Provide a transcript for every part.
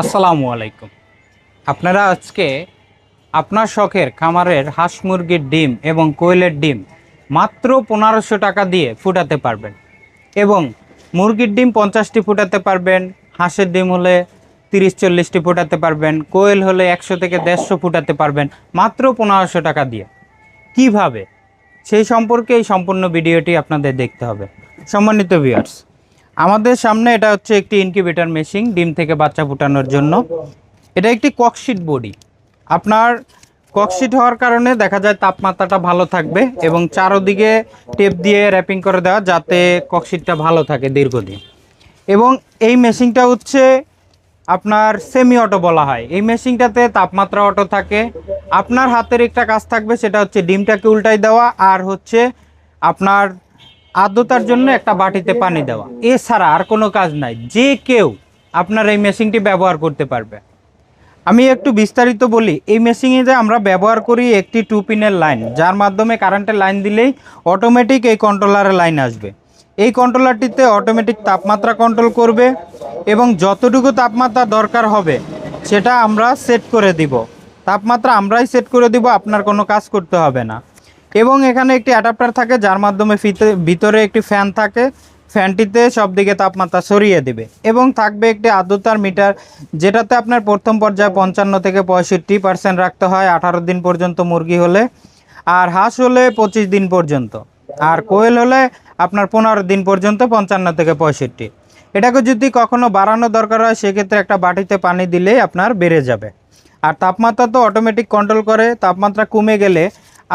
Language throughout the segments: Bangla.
আসসালামু আলাইকুম। আপনারা আজকে আপনার শখের খামারের হাঁস মুরগির ডিম এবং কোয়েলের ডিম মাত্র পনেরোশো টাকা দিয়ে ফুটাতে পারবেন এবং মুরগির ডিম পঞ্চাশটি ফুটাতে পারবেন, হাঁসের ডিম হলে তিরিশ, চল্লিশটি ফুটাতে পারবেন, কোয়েল হলে একশো থেকে দেড়শো ফুটাতে পারবেন মাত্র পনেরোশো টাকা দিয়ে। কীভাবে? সেই সম্পর্কে এই সম্পূর্ণ ভিডিওটি আপনাদের দেখতে হবে। সম্মানিত ভিউয়ার্স আমাদের সামনে এটা হচ্ছে একটি ইনকিউবেটর মেশিন ডিম থেকে বাচ্চা ফুটানোর জন্য। এটা একটি ককশিট বডি। আপনার ককশিট হওয়ার কারণে দেখা যায় তাপমাত্রাটা ভালো থাকবে এবং চারোদিকে টেপ দিয়ে র্যাপিং করে দেওয়া যাতে ককশিটটা ভালো থাকে দীর্ঘদিন। এবং এই মেশিনটা হচ্ছে আপনার সেমি অটো বলা হয়। এই মেশিনটাতে তাপমাত্রা অটো থাকে। আপনার হাতের একটা কাজ থাকবে, সেটা হচ্ছে ডিমটাকে উল্টাই দেওয়া, আর হচ্ছে আপনার আর্দ্রতার জন্য একটা বাটিতে পানি দেওয়া। এছাড়া আর কোনো কাজ নাই। যে কেউ আপনার এই মেশিনটি ব্যবহার করতে পারবে। আমি একটু বিস্তারিত বলি, এই মেশিনে যে আমরা ব্যবহার করি একটি টু পিনের লাইন, যার মাধ্যমে কারেন্টের লাইন দিলেই অটোমেটিক এই কন্ট্রোলারের লাইন আসবে। এই কন্ট্রোলারটিতে অটোমেটিক তাপমাত্রা কন্ট্রোল করবে এবং যতটুকু তাপমাত্রা দরকার হবে, সেটা আমরা সেট করে দিব। তাপমাত্রা আমরাই সেট করে দিব, আপনার কোনো কাজ করতে হবে না। এবং এখানে একটি অ্যাডাপ্টার থাকে, যার মাধ্যমে ভিতরে একটি ফ্যান থাকে। ফ্যানটিতে সব দিকে তাপমাত্রা সরিয়ে দেবে এবং থাকবে একটি আর্দ্রতার মিটার, যেটাতে আপনার প্রথম পর্যায়ে পঞ্চান্ন থেকে পঁয়ষট্টি পার্সেন্ট রাখতে হয় আঠারো দিন পর্যন্ত মুরগি হলে, আর হাঁস হলে পঁচিশ দিন পর্যন্ত, আর কোয়েল হলে আপনার পনেরো দিন পর্যন্ত পঞ্চান্ন থেকে পঁয়ষট্টি। এটাকে যদি কখনো বাড়ানো দরকার হয়, সেক্ষেত্রে একটা বাটিতে পানি দিলেই আপনার বেড়ে যাবে। আর তাপমাত্রা তো অটোমেটিক কন্ট্রোল করে, তাপমাত্রা কমে গেলে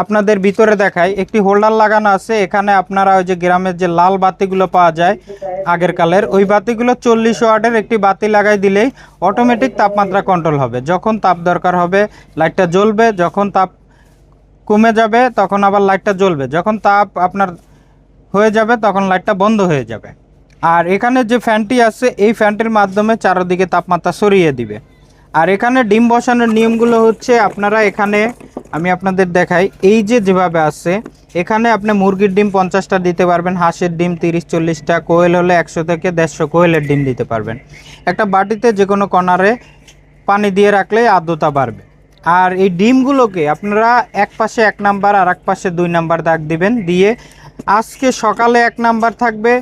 আপনাদের ভিতরে দেখায় একটি হোল্ডার লাগানো আছে, এখানে আপনারা ওই যে গ্রামের যে লাল বাতিগুলো পাওয়া যায় আগের কালের, ওই বাতিগুলো চল্লিশ ওয়াটের একটি বাতি লাগাই দিলেই অটোমেটিক তাপমাত্রা কন্ট্রোল হবে। যখন তাপ দরকার হবে, লাইটটা জ্বলবে, যখন তাপ কমে যাবে, তখন আবার লাইটটা জ্বলবে। যখন তাপ আপনার হয়ে যাবে, তখন লাইটটা বন্ধ হয়ে যাবে। আর এখানে যে ফ্যানটি আছে, এই ফ্যানটির মাধ্যমে চারদিকে তাপমাত্রা সরিয়ে দিবে। আর এখানে ডিম বসানোর নিয়মগুলো হচ্ছে আপনারা এখানে আমি আপনাদের দেখাই। এই যে যেভাবে আছে, এখানে আপনি মুরগির ডিম পঞ্চাশটা দিতে পারবেন, হাঁসের ডিম তিরিশ, চল্লিশটা, কোয়েল হলে একশো থেকে দেড়শো কোয়েলের ডিম দিতে পারবেন। একটা বাটিতে যে কোনো কর্নারে পানি দিয়ে রাখলেই আর্দ্রতা বাড়বে। আর এই ডিমগুলোকে আপনারা এক পাশে এক নাম্বার আর এক পাশে দুই নাম্বার দাগ দিবেন, দিয়ে আজকে সকালে এক নাম্বার থাকবে,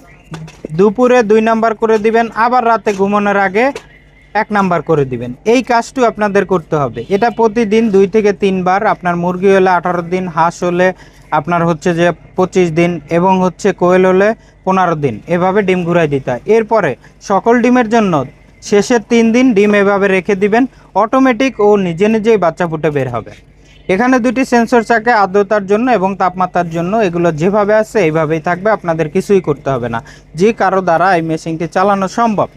দুপুরে দুই নাম্বার করে দিবেন, আবার রাতে ঘুমানোর আগে এক নাম্বার করে দিবেন। এই কাজটু আপনাদের করতে হবে। এটা প্রতিদিন দুই থেকে তিনবার আপনার মুরগি হলে আঠারো দিন, হাঁস হলে আপনার হচ্ছে যে পঁচিশ দিন এবং হচ্ছে কোয়েল হলে পনেরো দিন। এভাবে ডিম ঘুরাই দিতে হয়। এরপরে সকল ডিমের জন্য শেষের তিন দিন ডিম এভাবে রেখে দিবেন। অটোমেটিক ও নিজে নিজেই বাচ্চা ফুটে বের হবে। এখানে দুটি সেন্সর থাকে আর্দ্রতার জন্য এবং তাপমাত্রার জন্য। এগুলো যেভাবে আছে এইভাবেই থাকবে। আপনাদের কিছুই করতে হবে না। যে কারও দ্বারা এই মেশিনটি চালানো সম্ভব।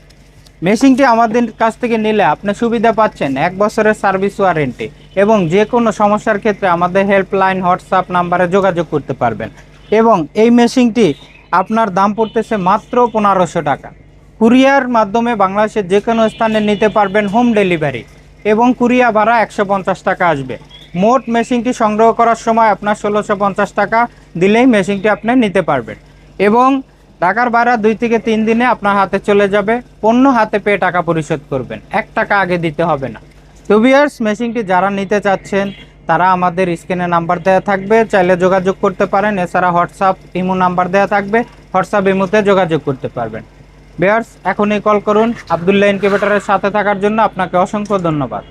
মেশিনটি আমাদের কাছ থেকে নিলে আপনি সুবিধা পাচ্ছেন এক বছরের সার্ভিস ওয়ারেন্টি এবং যে কোনো সমস্যার ক্ষেত্রে আমাদের হেল্পলাইন, হোয়াটসঅ্যাপ নাম্বারে যোগাযোগ করতে পারবেন। এবং এই মেশিনটি আপনার দাম পড়তেছে মাত্র পনেরোশো টাকা। কুরিয়ার মাধ্যমে বাংলাদেশের যে কোনো স্থানে নিতে পারবেন হোম ডেলিভারি এবং কুরিয়া ভাড়া একশো পঞ্চাশ টাকা আসবে। মোট মেশিনটি সংগ্রহ করার সময় আপনার ষোলোশো টাকা দিলেই মেশিনটি আপনি নিতে পারবেন। এবং টাকার ভাড়া দুই থেকে তিন দিনে আপনার হাতে চলে যাবে। পণ্য হাতে পেয়ে টাকা পরিশোধ করবেন। এক টাকা আগে দিতে হবে না। তো বিয়ার্স মেশিনটি যারা নিতে চাচ্ছেন, তারা আমাদের স্ক্রিনে নাম্বার দেওয়া থাকবে। চাইলে যোগাযোগ করতে পারেন। এছাড়া হোয়াটসঅ্যাপ ইমো নাম্বার দেওয়া থাকবে। হোয়াটসঅ্যাপ ইমোতে যোগাযোগ করতে পারবেন। বিয়ার্স এখনই কল করুন। আবদুল্লাহ ইনকিউবেটরের সাথে থাকার জন্য আপনাকে অসংখ্য ধন্যবাদ।